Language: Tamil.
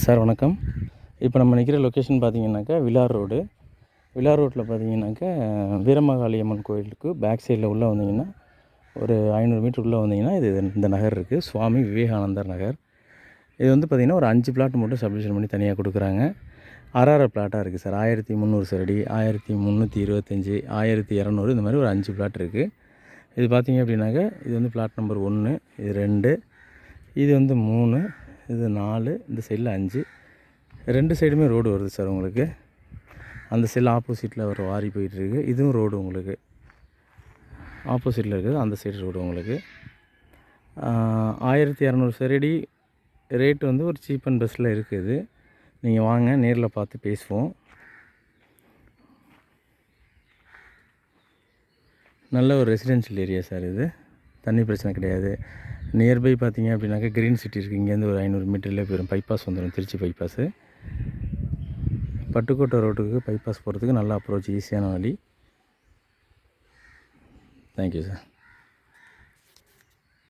சார் வணக்கம். இப்போ நம்ம நிற்கிற லொக்கேஷன் பார்த்தீங்கன்னாக்கா விலார் ரோடு. விலார் ரோட்டில் பார்த்தீங்கன்னாக்கா வீரமகாளி அம்மன் கோயிலுக்கு பேக் சைடில் உள்ளே வந்தீங்கன்னா ஒரு ஐநூறு மீட்டர் உள்ளே வந்தீங்கன்னா இது இந்த நகர் இருக்குது சுவாமி விவேகானந்தர் நகர். இது வந்து பார்த்திங்கன்னா ஒரு அஞ்சு பிளாட் மட்டும் சப்மிஷன் பண்ணி தனியாக கொடுக்குறாங்க. அறாறு பிளாட்டாக இருக்குது சார். ஆயிரத்தி முந்நூறு சரடி ஆயிரத்தி முந்நூற்றி இருபத்தஞ்சி ஆயிரத்தி இரநூறு இந்த மாதிரி ஒரு அஞ்சு பிளாட் இருக்குது இது பார்த்தீங்க அப்படின்னாக்கா இது வந்து பிளாட் நம்பர் ஒன்று இது ரெண்டு இது வந்து மூணு இது நாலு இந்த சைடில் அஞ்சு. ரெண்டு சைடுமே ரோடு வருது சார் உங்களுக்கு. அந்த சைடில் ஆப்போசிட்டில் ஒரு வாரி போயிட்டுருக்கு. இதுவும் ரோடு உங்களுக்கு. ஆப்போசிட்டில் இருக்குது அந்த சைடு ரோடு உங்களுக்கு. ஆயிரத்தி இரநூறு சரடி ரேட் வந்து ஒரு சீப் அண்ட் பெஸ்ட்டில் இருக்குது நீங்கள் வாங்க நேரில் பார்த்து பேசுவோம். நல்ல ஒரு ரெசிடென்ஷியல் ஏரியா சார் இது. தண்ணி பிரச்சனை கிடையாது. நியர்பை பார்த்தீங்க அப்படின்னாக்கா க்ரீன் சிட்டி இருக்குது இங்கேருந்து ஒரு ஐநூறு மீட்டரில் போயிடும். பைபாஸ் வந்துடும். திருச்சி பைபாஸு பட்டுக்கோட்டை ரோட்டுக்கு பைபாஸ் போகிறதுக்கு நல்லா அப்ரோச் ஈஸியான வழி. Thank you sir